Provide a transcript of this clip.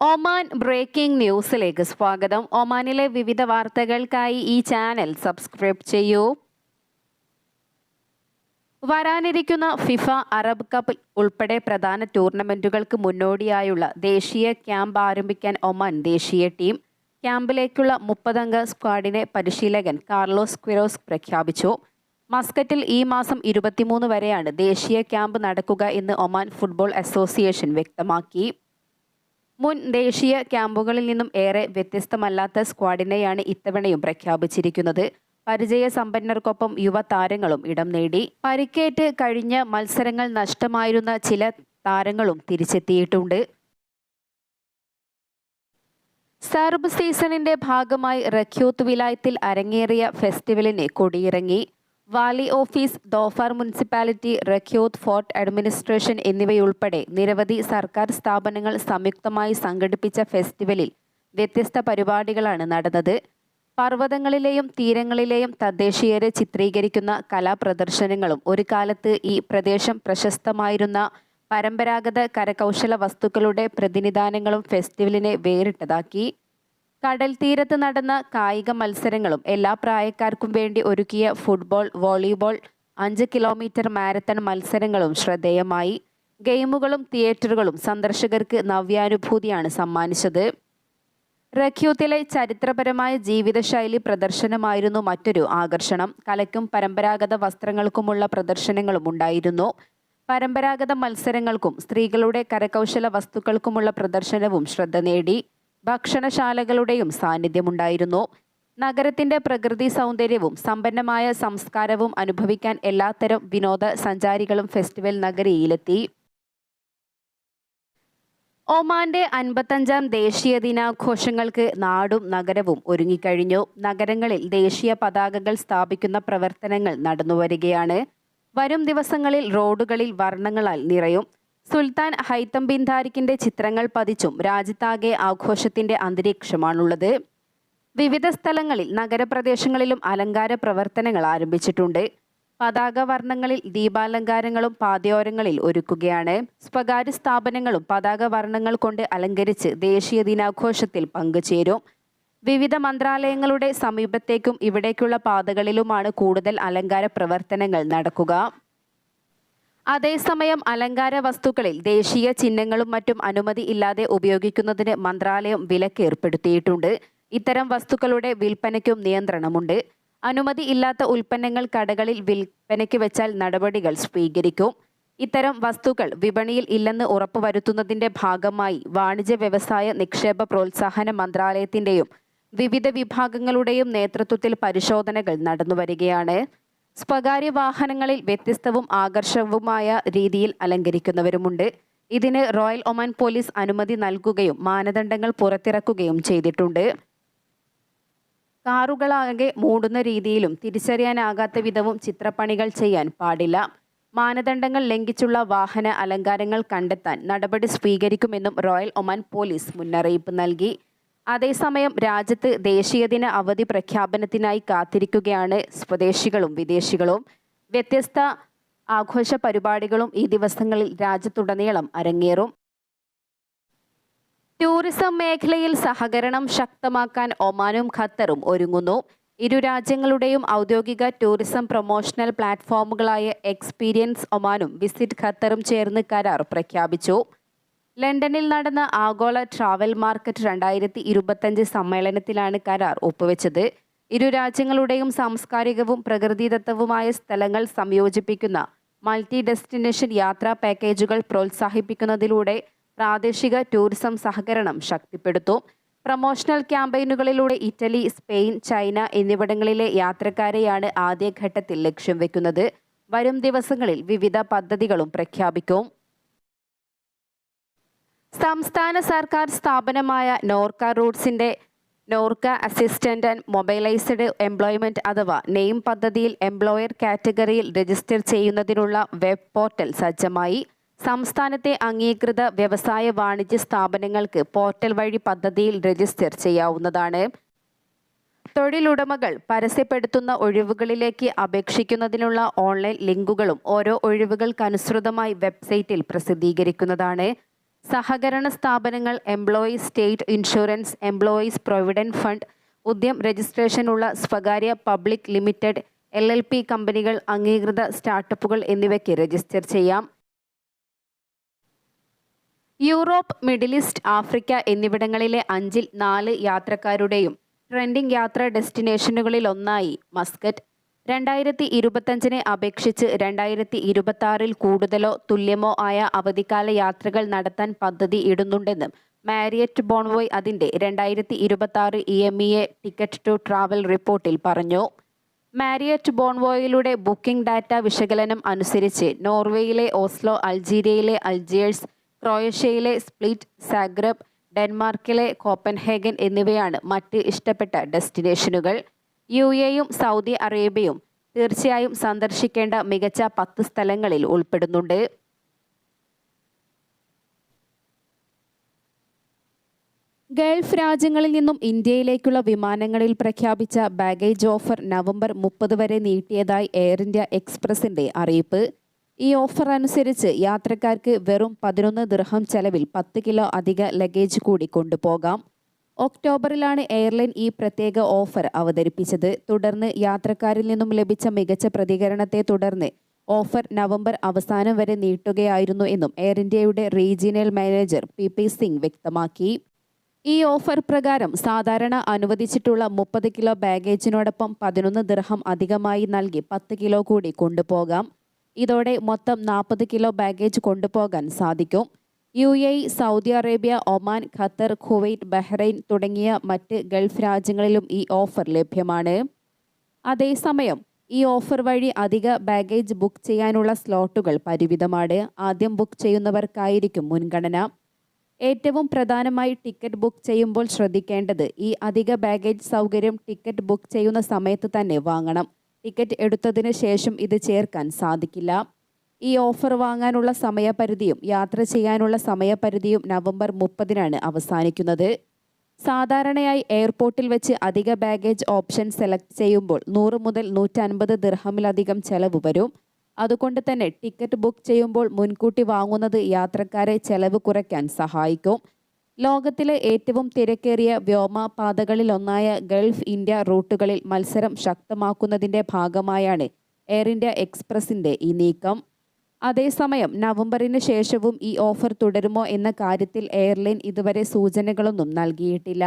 Oman breaking ന്യൂസിലേക്ക് സ്വാഗതം. ഒമാനിലെ വിവിധ വാർത്തകൾക്കായി ഈ ചാനൽ സബ്സ്ക്രൈബ് ചെയ്യൂ. വരാനിരിക്കുന്ന ഫിഫ അറബ് കപ്പ് ഉൾപ്പെടെ പ്രധാന ടൂർണമെന്റുകൾക്ക് മുന്നോടിയായുള്ള ദേശീയ ക്യാമ്പ് ആരംഭിക്കാൻ ഒമാൻ ദേശീയ ടീം. ക്യാമ്പിലേക്കുള്ള മുപ്പതംഗ സ്ക്വാഡിനെ പരിശീലകൻ കാർലോസ് ക്വിറോസ് പ്രഖ്യാപിച്ചു. മസ്കറ്റിൽ ഈ മാസം ഇരുപത്തിമൂന്ന് വരെയാണ് ദേശീയ ക്യാമ്പ് നടക്കുക എന്ന് ഒമാൻ ഫുട്ബോൾ അസോസിയേഷൻ വ്യക്തമാക്കി. മുൻ ദേശീയ ക്യാമ്പുകളിൽ നിന്നും ഏറെ വ്യത്യസ്തമല്ലാത്ത സ്ക്വാഡിനെയാണ് ഇത്തവണയും പ്രഖ്യാപിച്ചിരിക്കുന്നത്. പരിചയ പരിചയസമ്പന്നർക്കൊപ്പം യുവതാരങ്ങളും ഇടം നേടി. പരിക്കേറ്റ് കഴിഞ്ഞ മത്സരങ്ങൾ നഷ്ടമായിരുന്ന ചില താരങ്ങളും തിരിച്ചെത്തിയിട്ടുണ്ട്. സർബ് സീസണിന്റെ ഭാഗമായി റഖ്യൂത്ത് വിലായത്തിൽ അരങ്ങേറിയ ഫെസ്റ്റിവലിന് കൊടിയിറങ്ങി. Valley office Dhofar municipality Rakhyut fort administration എന്നിവയുൾപ്പെടെ നിരവധി സർക്കാർ സ്ഥാപനങ്ങൾ സംയുക്തമായി സംഘടിപ്പിച്ച ഫെസ്റ്റിവലിൽ വ്യത്യസ്ത പരിപാടികളാണ് നടന്നത്. പർവതങ്ങളിലെയും തീരങ്ങളിലെയും തദ്ദേശീയരെ ചിത്രീകരിക്കുന്ന കലാപ്രദർശനങ്ങളും ഒരു കാലത്ത് ഈ പ്രദേശം പ്രശസ്തമായിരുന്ന പരമ്പരാഗത കരകൗശല വസ്തുക്കളുടെ പ്രതിനിധാനങ്ങളും ഫെസ്റ്റിവലിനെ വേറിട്ടതാക്കി. കടൽ തീരത്ത് നടന്ന കായിക മത്സരങ്ങളും എല്ലാ പ്രായക്കാർക്കും വേണ്ടി ഒരുക്കിയ ഫുട്ബോൾ വോളിബോൾ അഞ്ച് കിലോമീറ്റർ മാരത്തൺ മത്സരങ്ങളും ശ്രദ്ധേയമായി. ഗെയിമുകളും തിയേറ്ററുകളും സന്ദർശകർക്ക് നവ്യാനുഭൂതിയാണ് സമ്മാനിച്ചത്. റഖ്യൂത്തിലെ ചരിത്രപരമായ ജീവിതശൈലി പ്രദർശനമായിരുന്നു മറ്റൊരു ആകർഷണം. കലയ്ക്കും പരമ്പരാഗത വസ്ത്രങ്ങൾക്കുമുള്ള പ്രദർശനങ്ങളും ഉണ്ടായിരുന്നു. പരമ്പരാഗത മത്സരങ്ങൾക്കും സ്ത്രീകളുടെ കരകൗശല വസ്തുക്കൾക്കുമുള്ള പ്രദർശനവും ശ്രദ്ധ നേടി. ഭക്ഷണശാലകളുടെയും സാന്നിധ്യമുണ്ടായിരുന്നു. നഗരത്തിന്റെ പ്രകൃതി സൗന്ദര്യവും സമ്പന്നമായ സംസ്കാരവും അനുഭവിക്കാൻ എല്ലാത്തരം വിനോദ സഞ്ചാരികളും ഫെസ്റ്റിവൽ നഗരിയിലെത്തി. ഒമാന്റെ അൻപത്തഞ്ചാം ദേശീയ ദിനാഘോഷങ്ങൾക്ക് നാടും നഗരവും ഒരുങ്ങിക്കഴിഞ്ഞു. നഗരങ്ങളിൽ ദേശീയ പതാകകൾ സ്ഥാപിക്കുന്ന പ്രവർത്തനങ്ങൾ നടന്നുവരികയാണ്. വരും ദിവസങ്ങളിൽ റോഡുകളിൽ വർണങ്ങളാൽ നിറയും. സുൽത്താൻ ഹൈത്തം ബിൻ താരിഖിന്റെ ചിത്രങ്ങൾ പതിച്ചും രാജ്യത്താകെ ആഘോഷത്തിന്റെ അന്തരീക്ഷമാണുള്ളത്. വിവിധ സ്ഥലങ്ങളിൽ നഗരപ്രദേശങ്ങളിലും അലങ്കാര പ്രവർത്തനങ്ങൾ ആരംഭിച്ചിട്ടുണ്ട്. പതാക വർണങ്ങളിൽ ദീപാലങ്കാരങ്ങളും പാതയോരങ്ങളിൽ ഒരുക്കുകയാണ്. സ്വകാര്യ സ്ഥാപനങ്ങളും പതാക വർണങ്ങൾ കൊണ്ട് അലങ്കരിച്ച് ദേശീയ ദിനാഘോഷത്തിൽ പങ്കുചേരും. വിവിധ മന്ത്രാലയങ്ങളുടെ സമീപത്തേക്കും ഇവിടേക്കുള്ള പാതകളിലുമാണ് കൂടുതൽ അലങ്കാര പ്രവർത്തനങ്ങൾ നടക്കുക. അതേസമയം അലങ്കാര വസ്തുക്കളിൽ ദേശീയ ചിഹ്നങ്ങളും മറ്റും അനുമതി ഇല്ലാതെ ഉപയോഗിക്കുന്നതിന് മന്ത്രാലയം വിലക്ക് ഏർപ്പെടുത്തിയിട്ടുണ്ട്. ഇത്തരം വസ്തുക്കളുടെ വിൽപ്പനയ്ക്കും നിയന്ത്രണമുണ്ട്. അനുമതി ഇല്ലാത്ത ഉൽപ്പന്നങ്ങൾ കടകളിൽ വിൽപ്പനയ്ക്ക് വെച്ചാൽ നടപടികൾ സ്വീകരിക്കും. ഇത്തരം വസ്തുക്കൾ വിപണിയിൽ ഇല്ലെന്ന് ഉറപ്പുവരുത്തുന്നതിന്റെ ഭാഗമായി വാണിജ്യ വ്യവസായ നിക്ഷേപ പ്രോത്സാഹന മന്ത്രാലയത്തിന്റെയും വിവിധ വിഭാഗങ്ങളുടെയും നേതൃത്വത്തിൽ പരിശോധനകൾ നടന്നുവരികയാണ്. സ്വകാര്യ വാഹനങ്ങളിൽ വ്യത്യസ്തവും ആകർഷകവുമായ രീതിയിൽ അലങ്കരിക്കുന്നവരുമുണ്ട്. ഇതിന് റോയൽ ഒമാൻ പോലീസ് അനുമതി നൽകുകയും മാനദണ്ഡങ്ങൾ പുറത്തിറക്കുകയും ചെയ്തിട്ടുണ്ട്. കാറുകളാകെ മൂടുന്ന രീതിയിലും തിരിച്ചറിയാനാകാത്ത വിധവും ചിത്രപ്പണികൾ ചെയ്യാൻ പാടില്ല. മാനദണ്ഡങ്ങൾ ലംഘിച്ചുള്ള വാഹന അലങ്കാരങ്ങൾ കണ്ടെത്താൻ നടപടി സ്വീകരിക്കുമെന്നും റോയൽ ഒമാൻ പോലീസ് മുന്നറിയിപ്പ് നൽകി. അതേസമയം രാജ്യത്ത് ദേശീയദിന അവധി പ്രഖ്യാപനത്തിനായി കാത്തിരിക്കുകയാണ് സ്വദേശികളും വിദേശികളും. വ്യത്യസ്ത ആഘോഷ പരിപാടികളും ഈ ദിവസങ്ങളിൽ രാജ്യത്തുടനീളം അരങ്ങേറും. ടൂറിസം മേഖലയിൽ സഹകരണം ശക്തമാക്കാൻ ഒമാനും ഖത്തറും ഒരുങ്ങുന്നു. ഇരു രാജ്യങ്ങളുടെയും ഔദ്യോഗിക ടൂറിസം പ്രൊമോഷണൽ പ്ലാറ്റ്ഫോമുകളായ എക്സ്പീരിയൻസ് ഒമാനും വിസിറ്റ് ഖത്തറും ചേർന്ന് കരാർ പ്രഖ്യാപിച്ചു. ലണ്ടനിൽ നടന്ന ആഗോള ട്രാവൽ മാർക്കറ്റ് രണ്ടായിരത്തി ഇരുപത്തഞ്ച് സമ്മേളനത്തിലാണ് കരാർ ഒപ്പുവെച്ചത്. ഇരു രാജ്യങ്ങളുടെയും സാംസ്കാരികവും പ്രകൃതിദത്തവുമായ സ്ഥലങ്ങൾ സംയോജിപ്പിക്കുന്ന മൾട്ടി ഡെസ്റ്റിനേഷൻ യാത്രാ പാക്കേജുകൾ പ്രോത്സാഹിപ്പിക്കുന്നതിലൂടെ പ്രാദേശിക ടൂറിസം സഹകരണം ശക്തിപ്പെടുത്തും. പ്രമോഷണൽ ക്യാമ്പയിനുകളിലൂടെ ഇറ്റലി സ്പെയിൻ ചൈന എന്നിവിടങ്ങളിലെ യാത്രക്കാരെയാണ് ആദ്യഘട്ടത്തിൽ ലക്ഷ്യം വെക്കുന്നത്. വരും ദിവസങ്ങളിൽ വിവിധ പദ്ധതികളും പ്രഖ്യാപിക്കും. സംസ്ഥാന സർക്കാർ സ്ഥാപനമായ Norka റൂട്ട്സിന്റെ NORKA assistant and mobilised employment അഥവാ നെയിം പദ്ധതിയിൽ എംപ്ലോയർ കാറ്റഗറിയിൽ രജിസ്റ്റർ ചെയ്യുന്നതിനുള്ള വെബ് പോർട്ടൽ സജ്ജമായി. സംസ്ഥാനത്തെ അംഗീകൃത വ്യവസായ വാണിജ്യ സ്ഥാപനങ്ങൾക്ക് പോർട്ടൽ വഴി പദ്ധതിയിൽ രജിസ്റ്റർ ചെയ്യാവുന്നതാണ്. തൊഴിലുടമകൾ പരസ്യപ്പെടുത്തുന്ന ഒഴിവുകളിലേക്ക് അപേക്ഷിക്കുന്നതിനുള്ള ഓൺലൈൻ ലിങ്കുകളും ഓരോ ഒഴിവുകൾക്കനുസൃതമായി വെബ്സൈറ്റിൽ പ്രസിദ്ധീകരിക്കുന്നതാണ്. സഹകരണ സ്ഥാപനങ്ങൾ employees state insurance employees provident fund Udyam രജിസ്ട്രേഷനുള്ള സ്വകാര്യ public limited L L P കമ്പനികൾ അംഗീകൃത സ്റ്റാർട്ടപ്പുകൾ എന്നിവയ്ക്ക് രജിസ്റ്റർ ചെയ്യാം. യൂറോപ്പ് മിഡിൽ ഈസ്റ്റ് ആഫ്രിക്ക എന്നിവിടങ്ങളിലെ അഞ്ചിൽ നാല് യാത്രക്കാരുടെയും ട്രെൻഡിംഗ് യാത്രാ ഡെസ്റ്റിനേഷനുകളിൽ ഒന്നായി മസ്കറ്റ് രണ്ടായിരത്തി ഇരുപത്തഞ്ചിനെ അപേക്ഷിച്ച് രണ്ടായിരത്തി ഇരുപത്തി കൂടുതലോ തുല്യമോ ആയ അവധിക്കാല യാത്രകൾ നടത്താൻ പദ്ധതി ഇടുന്നുണ്ടെന്നും മാരിയറ്റ് ബോൺവോയ് അതിന്റെ രണ്ടായിരത്തി ഇരുപത്തി ആറ് E M E A ticket to travel റിപ്പോർട്ടിൽ പറഞ്ഞു. മാരിയറ്റ് ബോൺവോയിലൂടെ ബുക്കിംഗ് ഡാറ്റ വിശകലനം അനുസരിച്ച് നോർവേയിലെ ഓസ്ലോ അൾജീരിയയിലെ അൾജിയേഴ്സ് ക്രൊയേഷ്യയിലെ സ്പ്ലിറ്റ് സാഗ്രബ് ഡെൻമാർക്കിലെ കോപ്പൻഹേഗൻ എന്നിവയാണ് മറ്റ് ഇഷ്ടപ്പെട്ട ഡെസ്റ്റിനേഷനുകൾ. യു എയും സൗദി അറേബ്യയും തീർച്ചയായും സന്ദർശിക്കേണ്ട മികച്ച പത്ത് സ്ഥലങ്ങളിൽ ഉൾപ്പെടുന്നുണ്ട്. ഗൾഫ് രാജ്യങ്ങളിൽ നിന്നും ഇന്ത്യയിലേക്കുള്ള വിമാനങ്ങളിൽ പ്രഖ്യാപിച്ച ബാഗേജ് ഓഫർ നവംബർ മുപ്പത് വരെ നീട്ടിയതായി എയർ ഇന്ത്യ എക്സ്പ്രസിന്റെ അറിയിപ്പ്. ഈ ഓഫർ അനുസരിച്ച് യാത്രക്കാർക്ക് വെറും പതിനൊന്ന് ദൃഹം ചെലവിൽ പത്ത് കിലോ അധിക ലഗേജ് കൂടി കൊണ്ടുപോകാം. ഒക്ടോബറിലാണ് എയർലൈൻ ഈ പ്രത്യേക ഓഫർ അവതരിപ്പിച്ചത്. തുടർന്ന് യാത്രക്കാരിൽ നിന്നും ലഭിച്ച മികച്ച പ്രതികരണത്തെ തുടർന്ന് ഓഫർ നവംബർ അവസാനം വരെ നീട്ടുകയായിരുന്നു എന്നും എയർ ഇന്ത്യയുടെ regional manager P P Singh വ്യക്തമാക്കി. ഈ ഓഫർ പ്രകാരം സാധാരണ അനുവദിച്ചിട്ടുള്ള മുപ്പത് കിലോ ബാഗേജിനോടൊപ്പം പതിനൊന്ന് ദിർഹം അധികമായി നൽകി പത്ത് കിലോ കൂടി കൊണ്ടുപോകാം. ഇതോടെ മൊത്തം നാൽപ്പത് കിലോ ബാഗേജ് കൊണ്ടുപോകാൻ സാധിക്കും. U A Saudi Arabia Oman Qatar Kuwait Bahrain തുടങ്ങിയ മറ്റ് ഗൾഫ് രാജ്യങ്ങളിലും ഈ ഓഫർ ലഭ്യമാണ്. അതേസമയം ഈ ഓഫർ വഴി അധിക ബാഗേജ് ബുക്ക് ചെയ്യാനുള്ള സ്ലോട്ടുകൾ പരിമിതമാണ്. ആദ്യം ബുക്ക് ചെയ്യുന്നവർക്കായിരിക്കും മുൻഗണന. ഏറ്റവും പ്രധാനമായി ടിക്കറ്റ് ബുക്ക് ചെയ്യുമ്പോൾ ശ്രദ്ധിക്കേണ്ടത് ഈ അധിക ബാഗേജ് സൗകര്യം ടിക്കറ്റ് ബുക്ക് ചെയ്യുന്ന സമയത്ത് തന്നെ വാങ്ങണം. ടിക്കറ്റ് എടുത്തതിന് ശേഷം ഇത് ചേർക്കാൻ സാധിക്കില്ല. ഈ ഓഫർ വാങ്ങാനുള്ള സമയപരിധിയും യാത്ര ചെയ്യാനുള്ള സമയപരിധിയും നവംബർ മുപ്പതിനാണ് അവസാനിക്കുന്നത്. സാധാരണയായി എയർപോർട്ടിൽ വെച്ച് അധിക ബാഗേജ് ഓപ്ഷൻ സെലക്ട് ചെയ്യുമ്പോൾ നൂറ് മുതൽ നൂറ്റൻപത് ദിർഹമിലധികം ചെലവ് വരും. അതുകൊണ്ട് തന്നെ ടിക്കറ്റ് ബുക്ക് ചെയ്യുമ്പോൾ മുൻകൂട്ടി വാങ്ങുന്നത് യാത്രക്കാരെ ചെലവ് കുറയ്ക്കാൻ സഹായിക്കും. ലോകത്തിലെ ഏറ്റവും തിരക്കേറിയ വ്യോമപാതകളിലൊന്നായ ഗൾഫ് ഇന്ത്യ റൂട്ടുകളിൽ മത്സരം ശക്തമാക്കുന്നതിന്റെ ഭാഗമായാണ് എയർ ഇന്ത്യ എക്സ്പ്രസിന്റെ ഈ നീക്കം. അതേസമയം നവംബറിന് ശേഷവും ഈ ഓഫർ തുടരുമോ എന്ന കാര്യത്തിൽ എയർലൈൻ ഇതുവരെ സൂചനകളൊന്നും നൽകിയിട്ടില്ല.